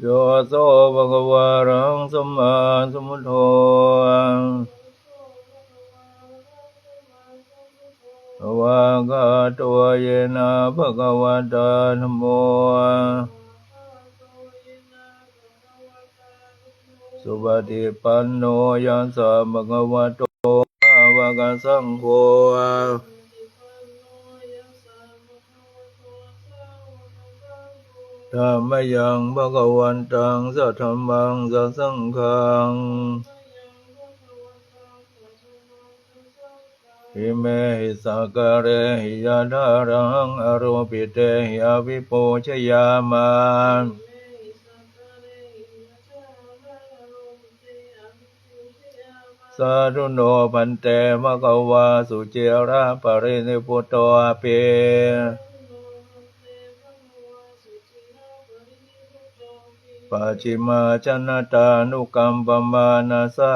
โยโสภะคะวะรังสมมาสมุทโธภวะกะโตเยนะภะคะวะตาธโมสุปฏิปันโนยัสสะภะคะวะโตอะวะกะสังโฆ ธัมมยังภะคะวันตังสัทธัมมังสัสังฆังอิเมหิสักะเรหิยะทารังอโรปิเตหิอภิปูชยามาสาธุโนพันเตมะกวาสุเจระปรินิพุตโตอาเป ปัจจิมาชนะตานุกัมปมานาสา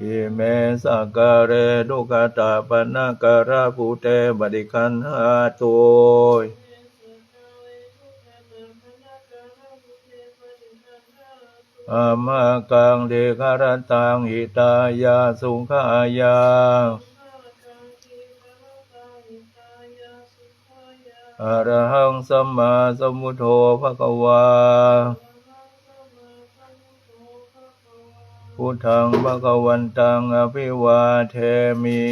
อิเมสักการเรดุกตาปนาการะภูเตบดิคันหาตุยอามากังเดคารตังหิตายาสุขายา อะระหังสัมมาสัมพุทโธภะคะวาพุทธังภะคะวันตังอภิวาเทมิ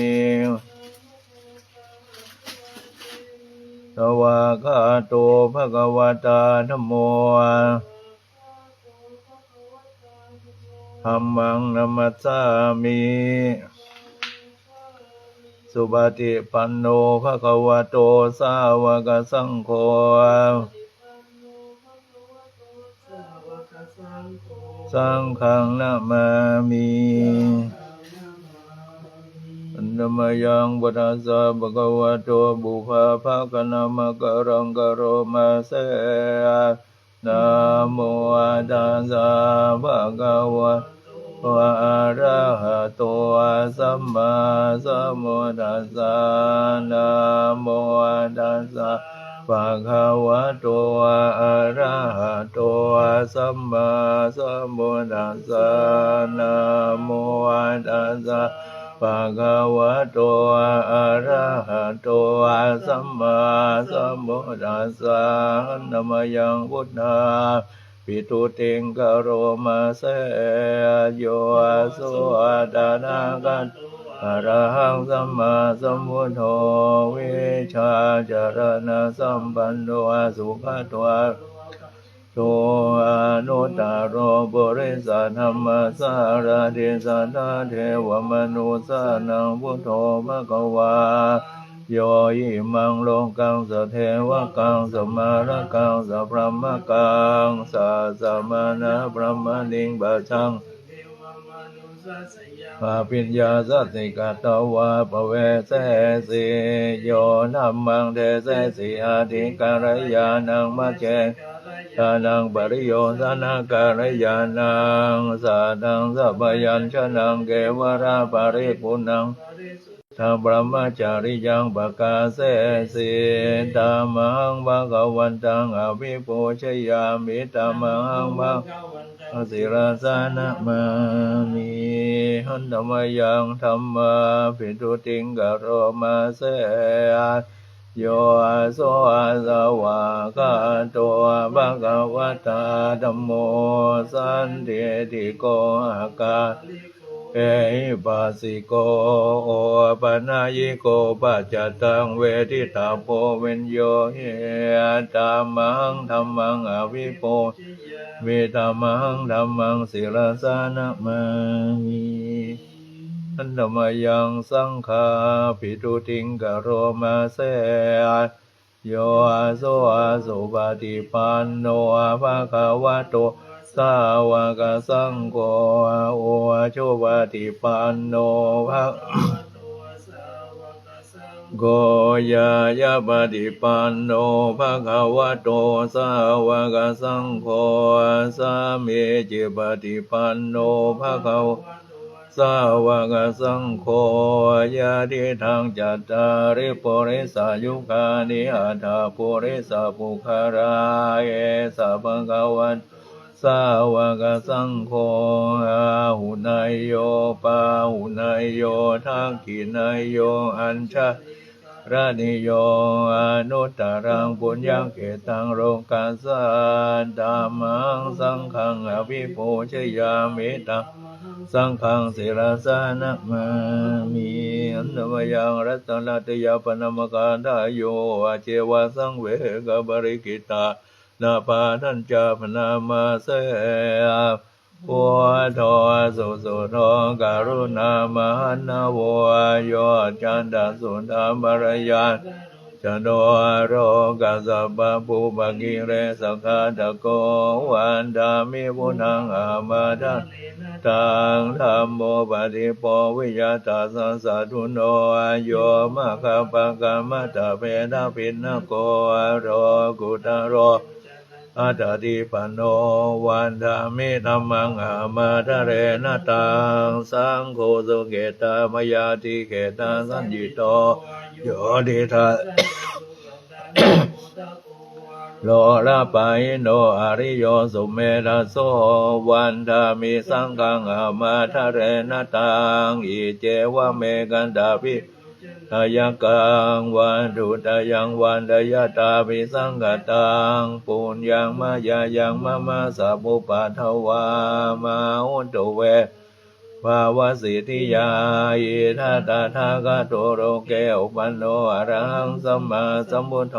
สวากาโตภะคะวตาธโมธรรมังนัมมัสสามิ สุปฏิปันโนภะคะวะโตสาวกสังโฆสังฆังนามามิอันนมยังบุตสสะภะคะวะโตบุพาภาคะนามะกะรังกะโรมาเสนะโมตัสสะภะคะวะ วะอระหะโตสัมมาสัมพุทธัสสะนะโมตัสสะภะคะวะโตอะระหะโตสัมมาสัมพุทธัสสะนะโมตัสสะภะคะวะโตอะระหะโตสัมมาสัมพุทธัสสะนะมยังพุทธา ปิตุติงกโรมาเสโยสุดานากันอรหังสัมมาสัมพุทโธวิชาจารณะสัมปันโนสุขตัวโตอนุตตรโรบริสัธรรมสารติสัทธาเทวมนุสานังพุทโธภะคะวา โยอิมังโลกังสะเทวกังสมาระกังสะพรหมกังสะสมานะพรหมนิงบัชังปาปิญญาสัสิกาตวาปเวเสสิโยนัมมังเทเสสิอาทิการยานังมัจเจทานังปริโยสานาการยานังสัตังสัพยัญชนะเกวราปริปุนัง ธรรมบรมจาริยังปกาเสสิตามังภะคะวันตังอภิปูชยามิตามังภะสิราสานะมามิหันธรรมยังธรรมาปิตุติงกโรมาเสโยอาโสอาสวะกาโตภะคะวตาธัมโมสันติติโกอาคา เอหิปัสิโกโอปนายิโกปัจจตังเวทิตาโพเวนโยเฮตามังธรรมังอวิโปเวตามังธรรมังศิลสานะมามิอันธรรมยังสังฆาปิตุติงกโรมาเสโยอาโซอาโสปฏิปันโนภะคะวะโต สาวกสังโฆโอโชวาติปันโนภะโกยายาปฏิปันโนภะคะวะโตสาวกสังโฆสามีจิปฏิปันโนภะคะวะสาวกสังโฆยาทิทางจัตตาริปุริสายุคานิอัตถาปุริสาปุคาราเอสะภะคะวัน สาวกสังโฆอาหุนายโยปาหุนายโยทักขินายโยอัญชาระนิโยอนุตตรังปุญญเกตังโรกัสสันตามังสังฆังอภิปูชยามิตังสังฆังศิรสานะมามิอันนมยังรัตนตยาปนมกาทายโยอาเจวะสังเวกบริกิตา นาปานัญจาพนามาเสพุทโสุสุโธการุณามหันนาวโยจันดาสุนทามารยานจันโดโรกัสสะปะปุปะกิเรสกขาตะโกวันดามิพุนังอามาดันตังธรรมโมปฏิปวิยตาสัสสะทุนโนโยมะคะปะกะมะตะเปตะปินนโกโรกุตโร อัตติปันโนวันธามิธรรมังอามาทะเรนะตังสังโฆสุเกตามยาติเกตาสัญญิโตโยติทาโลระปายโนอริโยสุเมธาโสวันธามิสังฆังอามาทะเรนะตังอิเจวะเมกันดาภิ ทายังกังวันดุตายังวันดายตาปิสังกตังปุญญังมายายังมะมาสัพุปัทวามาอุตุเวภาวสิทธิยาอิทัตถาคาโตโรเกอุปันโนอะรังสัมมาสัมพุทโธ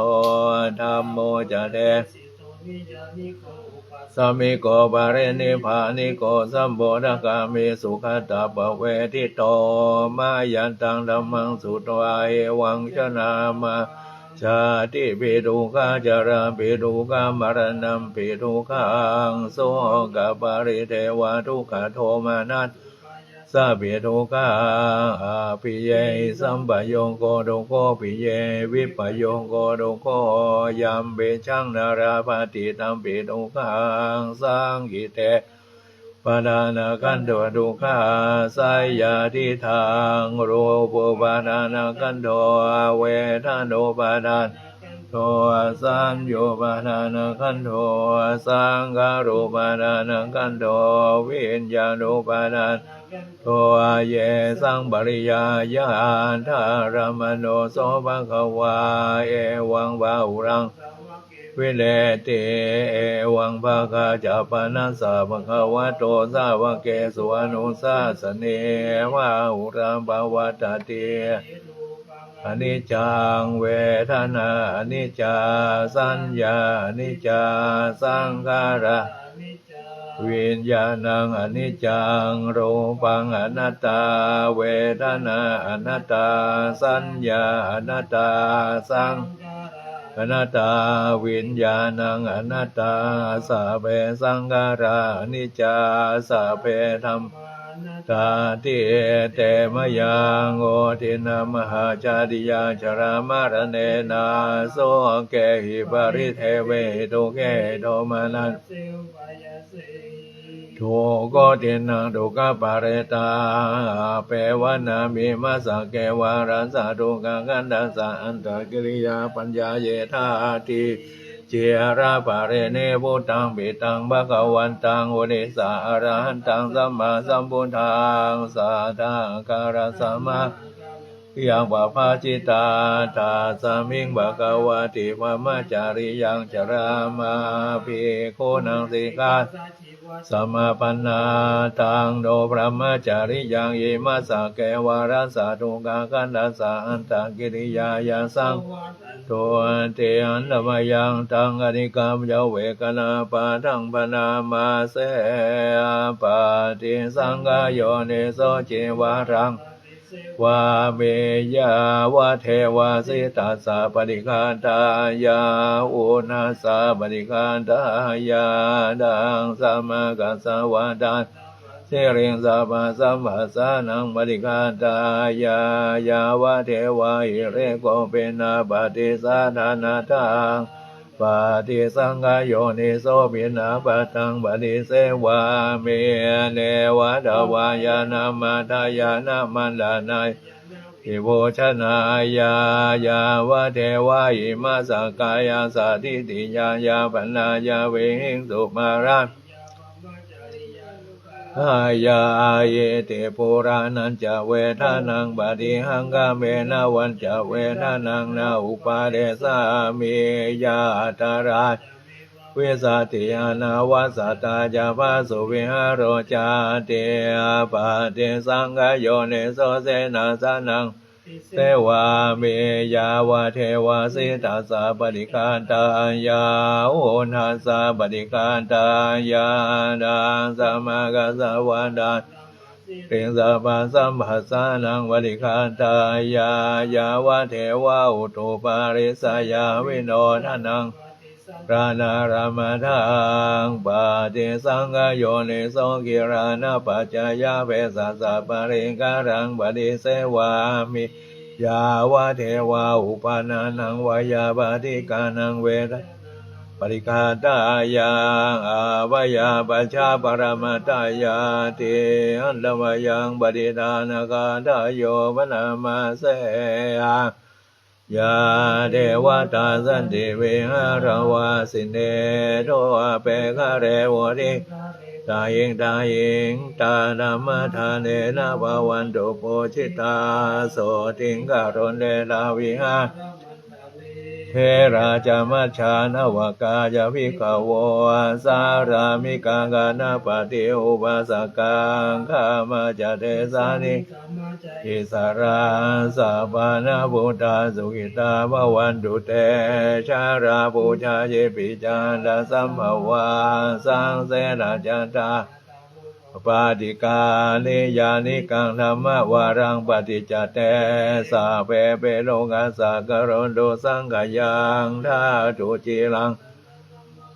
ธัมโมจเด สัมิโกปาเรนิพานิโกสัมโบดกามิสุขตาปเวทิโตมายันตังธัมมังสุตวาเอวังชนามาชาติปิดุกาจาราปิดุกามรณัมปิดุกังโสกปาริเทวาทุกขโทมานัส สัพเพทุกขาอาปิเยสัมปโยโกโดโกปิเย วิปโยโกโดโกยัมเบชังนาราปฏิตัมปิทุกขังสังกิเตปาดานากันโดทุกขาสายยาทิทางรูปปาดานากันโดเวทานโดปาดานโทสัมโยปาทานาคันโทสังการุปาทานาคันโทวิญญาณุปาทาน โทเยสังบริยายานทารมโนโสภะควาเอวังบาหุรังวิเลติเอวังภาคาจัปนัสสะภควะโตสาวเกสุอนุสาสเนวะอุรังภาวะตติอนิจจังเวทนาอนิจจาสัญญาอนิจจาสังขาระ วิญญาณังอนิจจังรูปังอนัตตา เวทนาอนัตตา สัญญาอนัตตา สังอนัตตาวิญญาณังอนัตตาสาเปสังขารานิจจาสาเปธรรมตาติเตมยังโอทินามหาจาริยาชรามารเนนาโสเกหิปริเทเวตุเกโทมานัน ทุกขตินังทุกขปาเรตาเปวนามิมาสเกวารัสสะทุกขกันดัสสะอันตกิริยาปัญญาเยธาติเจระปาเรเนพุตังปิตังภะคะวันตังอุนิสาอรหันตังสัมมาสัมพุทธังสัทธาการะสัมมายังปะพาจิตาตาสามิงบะกวาติวามาจาริยังจรามาภิกขุนังสิกา สมาปันนาตังโดพระมจาริยังเยมาสสะเกวารัสสะทุกากันดัสสะอันตกิริยายาสังตัวเตอันตมยังตังอนิกรรมยเวกนาปาทังปนามาเสปาติสังกายโยเนโสเจวารัง วาเมยาวะเทวาสิตัสสะปฏิคันตายาอุนาสาปฏิคันตายาดังสัมกัสสวาดานเสริงสัพพสัมภาสานังปฏิคันตายายาวะเทวาหิเรโกเป็นนาปฏิสานานาทัง ปาติสังกโยนิโสปินาปตังปฏิเสวาเมเนวะดาวายานามาทายานามันดานายอิโวชนายายาวะเทวาอิมาสกายาสาธิติยายาปนายาเวหิงสุมารา อายาเยเตปุรานันจะเวทานังบาดิหังกาเมนะวันจะเวทานังนาอุปาเดสามียาตารายเวสาติยานาวาสตาจาภาสุวิหารโรจาเตปาเตสังกโยเนโสเสนาสนัง เทวาเมยาวาเทวาสิตาสาปฏิการตายาโอนาสาปฏิการตายาดาสมากาสวันดาเิงสาปาสัมภัสสานังปฏิการตายายาวาเทวาอุตุปาริสายาวิโนทนัง ปราณารามทังปาติสังกโยนิโสกิรานาปัจจายาเวสัสสะปริการังปฏิเสวามิยาวะเทวาอุปานานังวายาปฏิกานังเวทปริกาตายาอาวายาปัจจาปรมาตายาติอันตวายังปฏิดานากาตายโยปนามาเสย ยาเดวตาสันติเวหารวาสินเนโทเปกะเรวติตายิงตายิงตานามาทานเนนาภวันตุโปชิตาโสติงการนเดลาวิหาเทราจามัชานวกายวิกาวสารามิกังกานาปฏิอุปสกังขามาจเตสานิ อิสาราสัพพานาบุตาสุขิตาภวันตุเตชาราปูชาเยปิจันตสัมภวาสังเสนาจันตาปาติกานิยานิกังธรรมวารังปฏิจจเตสาเปเปโลกัสสะกะโรนโดสังกยังทาตุจิลัง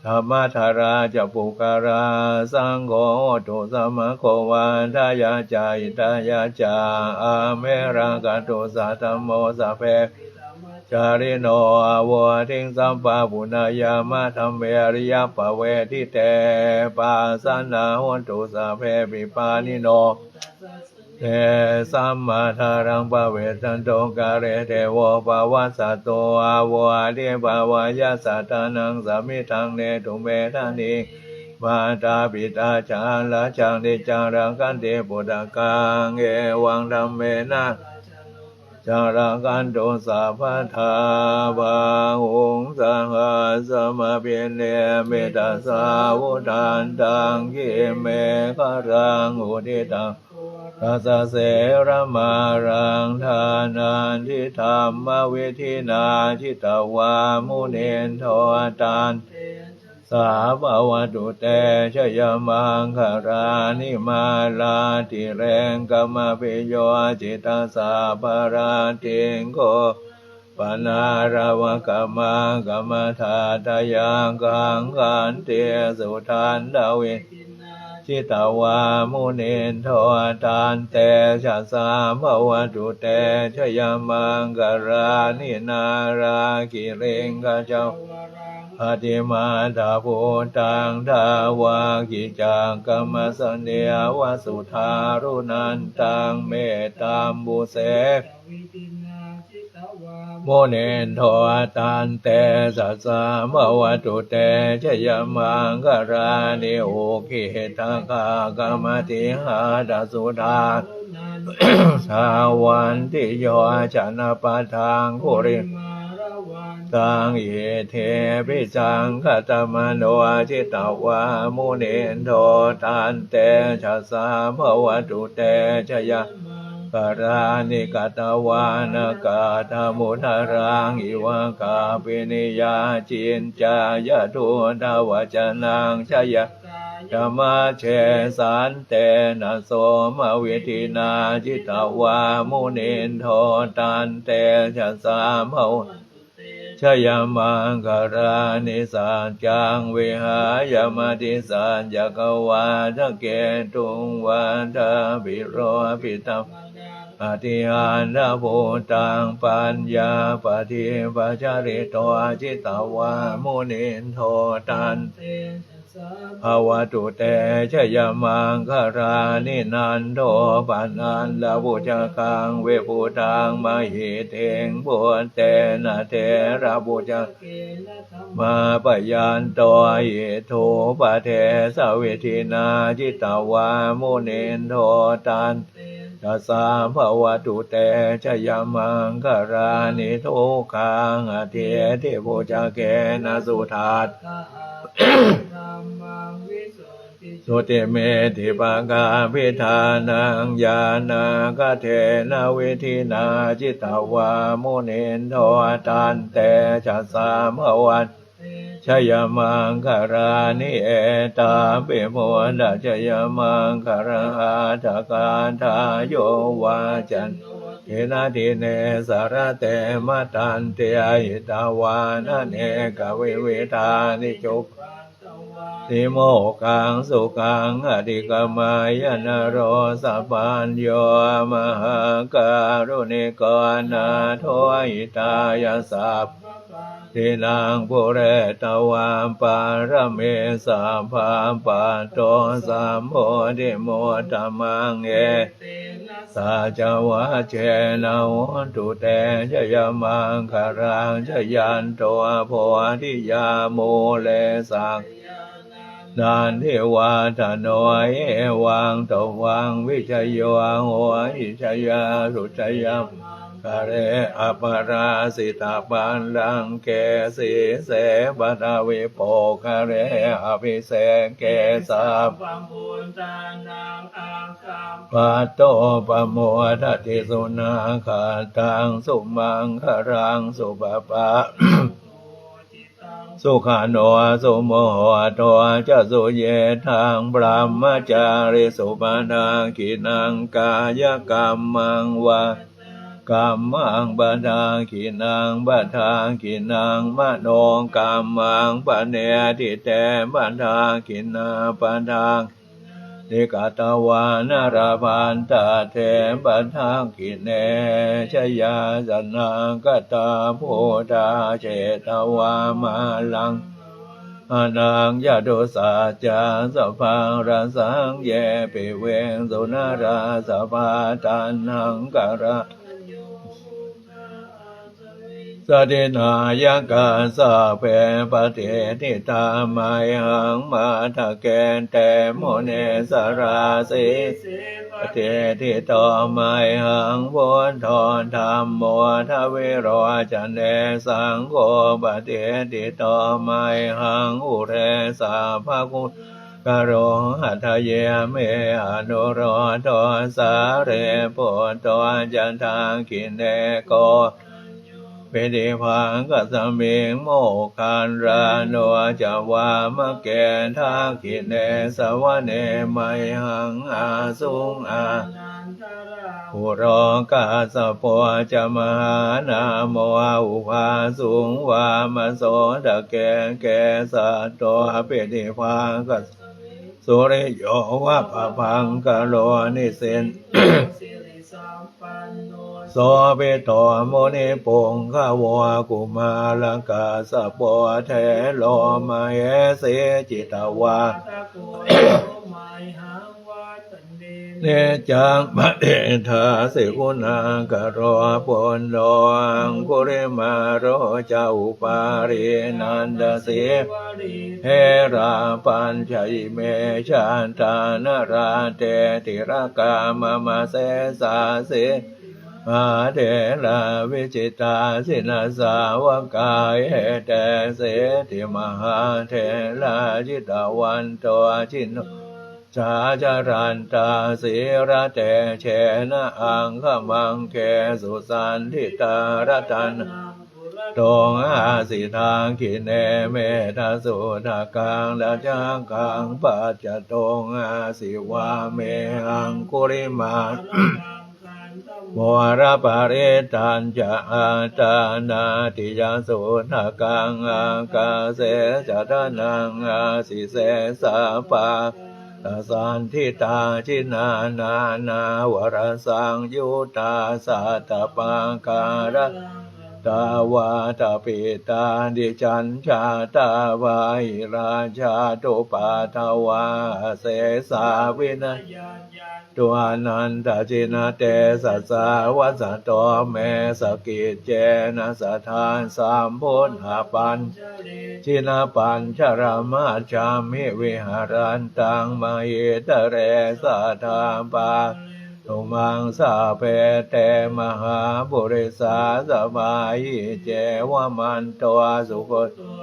ธรรมธาราจะปุการา สังโฆตุสมะโควันทายาจายตายาจาอาเมรังกตุสัตมโมสัพเพจาริโนอาวทิงสัมปะปุณายามาธรรมเมริยปะเวทิเตปัสนาหนตุสัพเพปิปานิโน เทสัมมาทารังปะเวสันโตกาเรเทวปะวัสสะโตอาวะเดปะวายาสัตานังสามิทังเนตุเมทานิมาตาปิตาจาลาจังเดจังรังกันเตปุตะกังเอวังธรรมเมนะจารังกันโตสัพพทาบาหุงสังฆาสมาเพียเนเมตตาสาวุทานตังกิเมฆะรังอุทิตัง ทัสสะเสรมารังทานันทิธรรมวิธินาทิตวามุเนนโทตานสาภาวตุเตชยมังคารานิมาลาติเรงกรรมปิโยจิตาสาภาราติงโกปนาราวกรรมังกรรมธาตยังกังกันเตสุทันดาวิ จิตาวามุนินโทตานเตชะสาภวตุเตชยมังกรานินารากิเรงกะเจ้าอติมาตาภูตังทาวากิจังกรรมสเนียวสุทารุนันตังเมตตามบุเส มเนนโทตันเตสัสสะมวตุเตชยมังกรานิโอกิตากากรรมติหาดาสุธาสาวันติโยชนะปะทางคุริตังเยเทปิจังคตมโนจิตวามุเนนโทตันเตชะสาภวตุเตชยะ กรานิกตวานกาธมุทารังอิวกาปินิยาจินจายทุทวจนางชยะธรรมเชสันเตนะโสมวิธินาจิตวามุนินโทตันเตชะสามเอา ชยมังคารานิสัจจังวิหายมติสัจจกวาทะเกตุงวันทาปิโรปิตัมอธิอันาภูตังปัญญาปฏิปัจจาริโตจิตตวามุนินโทตันเต ภาวตุเตชยมังคารานินันโทปันนันลาบุจกังเวปุตังมหิเทงบุญเตนะเทระบุจเกมาปยันโตอิโทปะเทสเวทินาจิตตวามุเนนโทตันเต ตัสสะภะวะตุเตชะยามังคารานิทุกขังอเทเทโพจาเกนะสุทัสกะอาธรรมังวิสุทธิสุติเมธิปังกาพิธานังญาณกเทนะเวทินาจิตตวามุนินโทตันเตชัสสะภะวันเต ชยมังคารานิเอตาเปโมดาชยมังคาราอาทาการทาโยวาจันเทนะทิเนสารเตมตันเตอิตาวานะเนกเวเวทานิจุปปันตวาติโมกังสุกังอธิกมายนโรสัพพัญโยมหาการุณิกนาโทอิตายสัพ ทินังปุเรตวามปารเมสัพพามปะโตสัมโพธิโมตมังเอสาจวะเชนะโหตุเตชยมังคารังชยันโตโพธิยาโมเลสังนานเทวาทโนเอวังตวังวิชยโยโหหิชยาสุชยม คาเรอปราสิตาปันลังเกสีเสปทาวิโปคาเรอภิเสเกสาปัมปุญตานังอังคัมปัตโตปโมทัตติสุนาคาตังสุมังคารังสุปปะโอจิตังสุขาโนสุโมโหโตจะสุเยทังบรมจาริสุปนาคินังกายกรรมังวะ กรรมังบดาคินังบดาคินังมโนกรรมังปะเนติเตบดาคินาปดานิกตวานาราพันตาเทปทาคิเนชยาสนากตาโพธาเจตวามาลังอนังยาโดสาจาสัพพังราสังเยปิเวงสุนาราสัพพาตันหังการะ สตินายกาสะเพปเทติตามายหังมาทะเกนเตโมเนสราสิปปะเทติตอมายหังพุทธนธรรมโมทเวโรจันเนสังโฆปเทติตอมายหังอุเรสาภาคุกโรหัตเยเมอนุโรโตสาเรปุตตจันทังคินเนโก ปติพังกัสมิงโมคันราโนจาวามะเกทักคิเนสวะเนไมหังอาสุงอานันทราปุรกาสโปจมหานาโมอุภาสุงวามโสตะเกเกสัตโตเปติพังกัสสุริโยวะปะพังกะโลนิสินสิริสัมปัน โสเปโตโมนิปุงขาวกุมาลกาสะโปเทโลมาเอเสจิตวาวัตันเนจังมะเดทาสิกุณากะโรปุนโลอังคุริมาโรจาปารินันดาเสวารีเฮราปัญชัยเมชันตานาราเตติรกามมาเสสาเส มาเดลาวิจิตาสินาสาวกายเฮเตเสติมหาเทลาจิตาวันโตชินชาจารันตาสีระเตเชนะอังขมังเคสุสันทิตารตันนังบุรตงอาสิทางขินเนเมทาสุทากังดาจังกังปัจจตงอาสิวาเมหังกุริมา ตังคันตโมระปาริตันจะอาตานาติยาสุทากังอากาเสจตานังอาสิเสสาปาตสันทิตาชินานานาวรสังยุตาสัตปังการะตาวาตาปิตาดิจันชาตาวาหิราชาตุปาทวาเสสาวินะญาณญาณ ตัวนันตจินาเตสัสาวัสสะโตเมสกิจเจนะสถานสามพุทธปัญเจริชินาปัญชรมาจามิวิหารันตังมาเยตเรสัทธาปาตุมังสาเพเตมหาบุริสาสบายเจวมันตัวสุขตั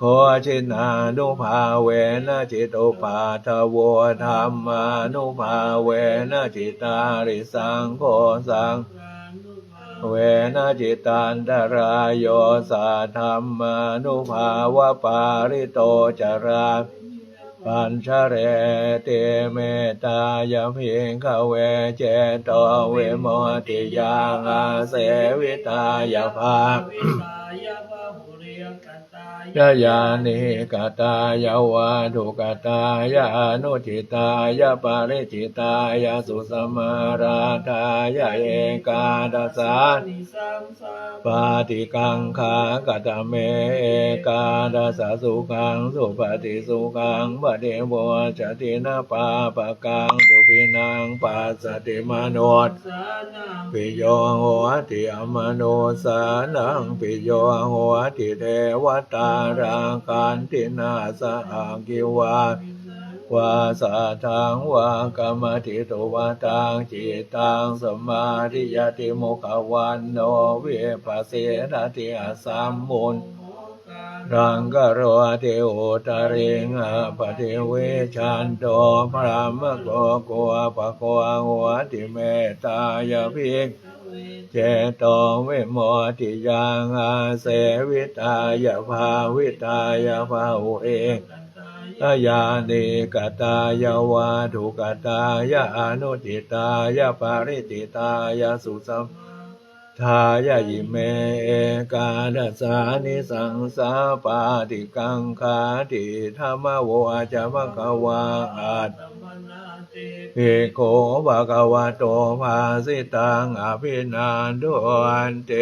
วสุราโคชินานุภาเวนะจิตุปาทโวธรรมานุภาเวนะจิตาริสังโฆสังเวนะจิตันตรายโยสัทธรรมานุภาวะปาริโตจาราปัญชเรเตเมตายาพิงขเวเจโตเวโมติยังอาเสวิตายาภา ยะยายานิกตายาวาทุกตายานุจิตายาปาริจิตายาสุสมาราทายาเอกาดัสานิสังสาปาติกังขากตเมเอกาดัสสะสุขังสุปฏิสุขังปฏิโวจตินาปาปะกัง ปินังปัสสติมโนตปิโยโหติอมโนสานังปิโยโหติเทวตาราคันตินาสอากิวาวาสาทังวากรรมติตวาตังจิตตังสมาธิยติมุขวันโนเวปัสเสนติอาสัมมุน รังกโรเทโอตาริงอปเทเวชันโตพระมะโกโกปะโกหัวติเมตายภิกเวเจโตเวโมติยังอาเสวิตายาภาวิตายาภาอุเอกันตายายานิกตายาวาทุกตายาอนุติตายาปาริติตายาสุสัม ทายายิเมเอกาดัสานิสังสาปาติกังคาติธรรมโวจามะกวาอัตเตภิกภะกวะโตภาสิตังอภินันทุอันเต